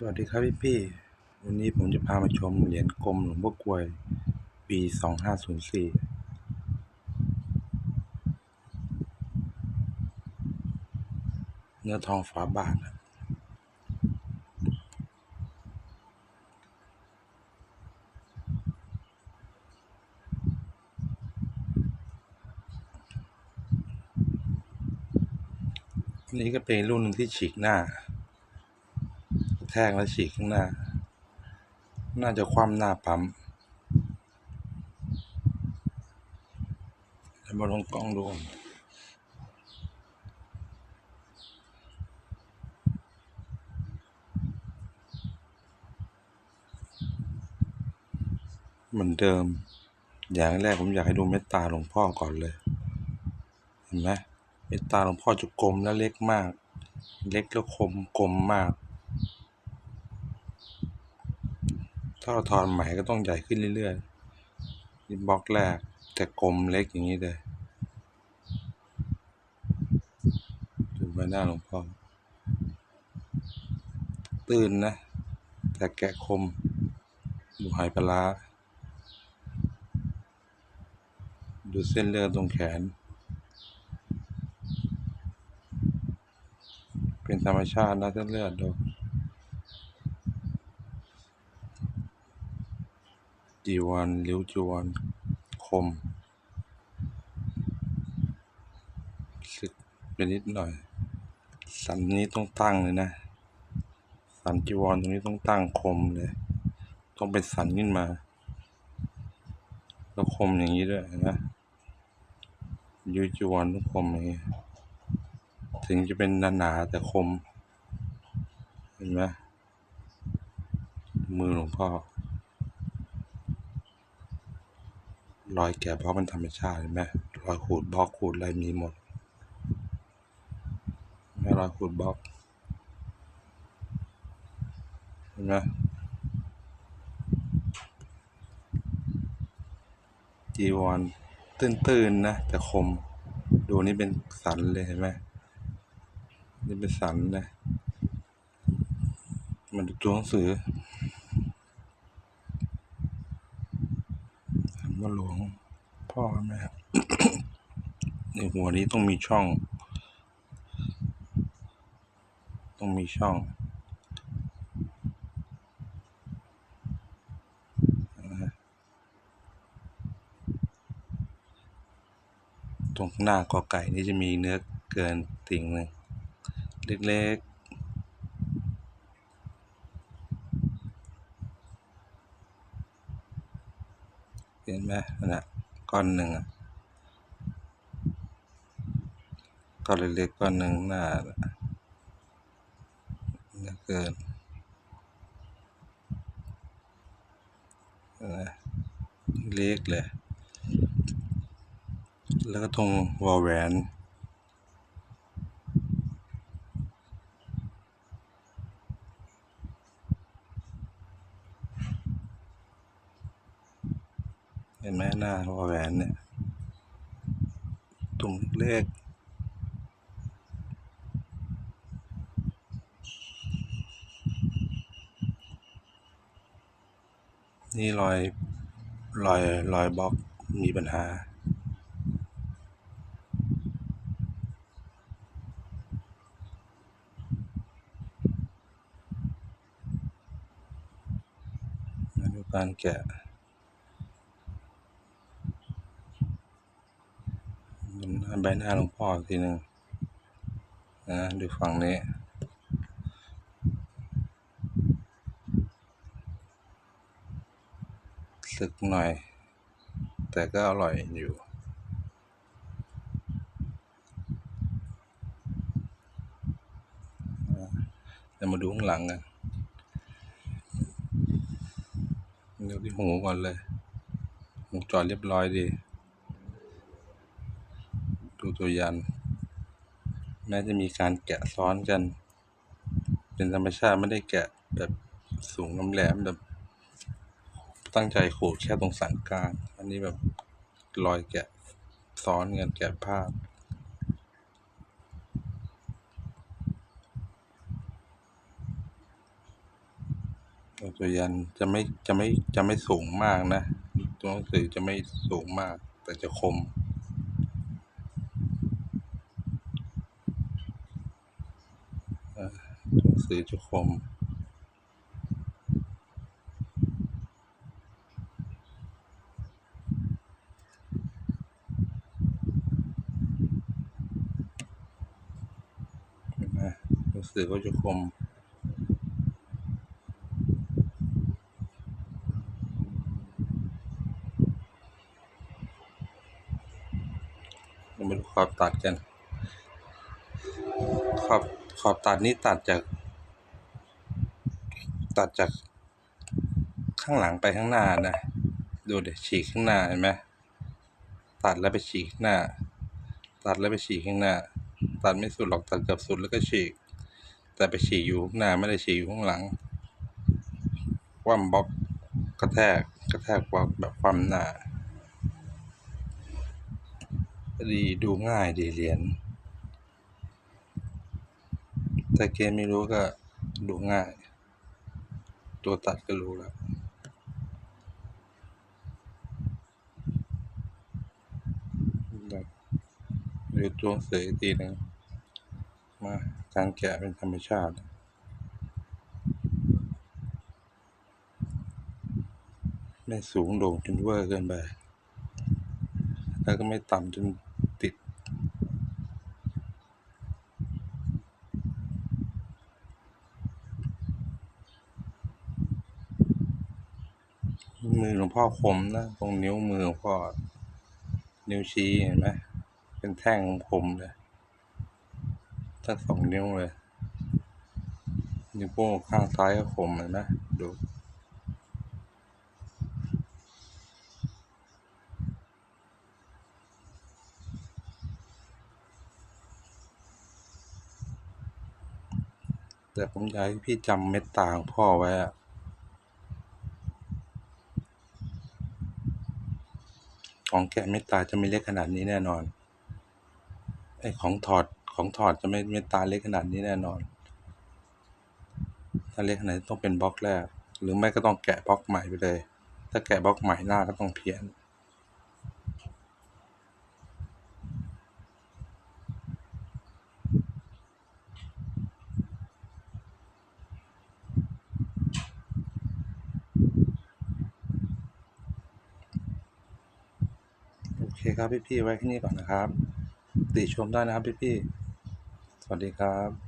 สวัสดีครับพี่พี่ วันนี้ผมจะพามาชมเหรียญกลมหลวงพ่อกลวยปีสองห้าศูนย์สี่เนื้อทองฝาบาทอันนี้ก็เป็นรุ่นที่ฉีกหน้า ทกแล้วฉีกข้างหน้า น่าจะคว่ำหน้าปั๊มแล้วมาลงกล้องดูเหมือนเดิม อย่างแรกผมอยากให้ดูเม็ดตาหลวงพ่อก่อนเลย เห็นไหมเม็ดตาหลวงพ่อจะกลมและเล็กมาก เล็กแล้วคมกลมมาก ถ้าเราถอนไหม่ก็ต้องใหญ่ขึ้นเรื่อยๆนี่บล็อกแรกแต่กลมเล็กอย่างนี้เลยดูใบหน้าหลวงพ่อตื่นนะ แต่แกะคม ดูหายปลาดูเส้นเลือดตรงแขน เป็นธรรมชาตินะเส้นเลือดดู จีวรริ้วจีวร คมสึกไปนิดหน่อย สันนี้ต้องตั้งเลยนะ สันจีวรตรงนี้ต้องตั้งคมเลย ต้องเป็นสันขึ้นมา แล้วคมอย่างนี้ด้วยนไหมริ้วจีวรต้องคมอย่างนี้ถึงจะเป็นหนาๆแต่คม เห็นไหมมือหลวงพ่อ รอยแกะเพราะมันธรรมชาติเห็นไหมรอยขูดบล็อกขูดอะไรมีหมดแม่รอยขูดบล็อกเห็นไหมจีวรตื้นๆนะแต่คม ดูนี่เป็นสันเลยเห็นไหมนี่เป็นสันเลยมันดูตัวหนังสือถาม ว่าหลวงพ่อแม่ในหัวนี้ต้องมีช่อง ต้องมีช่องตรงหน้ากอไก่นี่จะมีเนื้อเกินติ่งหนึ่งเล็กๆ เห็น ไหมนะก้อนหนึ่งอะก้อนเล็กๆก้อนหนึ่งหน้าน่ะเนื้อเกินนะเล็กเลย แล้วก็ตรงวอลแหวน เหนไหมหน้าวแหวนเนี่ยตรงเล็กนี่รอยรอยรอยบล็อกมีปัญหา มาดูการแกะบน ใบหน้าหลวงพ่ออีกทีหนึ่งนะดูฝั่งนี้สึกหน่อย แต่ก็อร่อยอยู่เดี๋ยวมาดูข้างหลังกันดูที่หูก่อนเลยหูจอดเรียบร้อยดี ตัวยัน แม้จะมีการแกะซ้อนกัน เป็นธรรมชาติไม่ได้แกะแบบสูงน้ำแหลมแบบ ตั้งใจขูดแค่ตรงสันกลางอันนี้แบบรอยแกะซ้อนกันแกะภาพตัวยันจะไม่จะไม่จะไม่สูงมากนะ ตัวหนังสือจะไม่สูงมากแต่จะคม เอ่อตัวหนัง สือจะคมเห็นไหมหนังสือก็จะคมเรามาดูขอบตัดกันขอบ ขอบตัดนี้ตัดจาก ตัดจากข้างหลังไปข้างหน้านะ ดูเดี๋ยวฉีกข้างหน้าเห็นไหมตัดแล้วไปฉีกข้างหน้า ตัดแล้วไปฉีกข้างหน้า ตัดไม่สุดหรอกตัดเกือบสุดแล้วก็ฉีก แต่ไปฉีกอยู่ข้างหน้าไม่ได้ฉีกอยู่ข้างหลัง คว่ำบล็อกกระแทกกระแทกบล็อกแบบคว่ำหน้าดีดูง่ายดีเรียน แต่เกมไม่รู้ก็ดูง่าย ตัวตัดก็รู้แล้วดูตัวหนังสืออีกทีหนึ่งมาการแกะเป็นธรรมชาติไม่สูงโด่งจนเวอร์เกินไป แล้วก็ไม่ต่ำจนติด มือหลวงพ่อคมนะ ตรงนิ้วมือหลวงพ่อ นิ้วชี้เห็นไหมเป็นแท่งคมเลยทั้งสองนิ้วเลย นิ้วโป้งข้างซ้ายก็คมเห็นไหมดูแต่ผมอยากให้พี่จำเม็ดตาของพ่อไว้อะ ของแกะเม็ดตาจะไม่เล็กขนาดนี้แน่นอนไอ้ของถอดของถอดจะไม่เม็ดตาเล็กขนาดนี้แน่นอน ถ้าเล็กขนาดนี้ต้องเป็นบล็อกแรก หรือไม่ก็ต้องแกะบล็อกใหม่ไปเลย ถ้าแกะบล็อกใหม่หน้าก็ต้องเพี้ยน ครับพี่ๆไว้แค่นี้ก่อนนะครับ ติชมได้นะครับพี่ๆสวัสดีครับ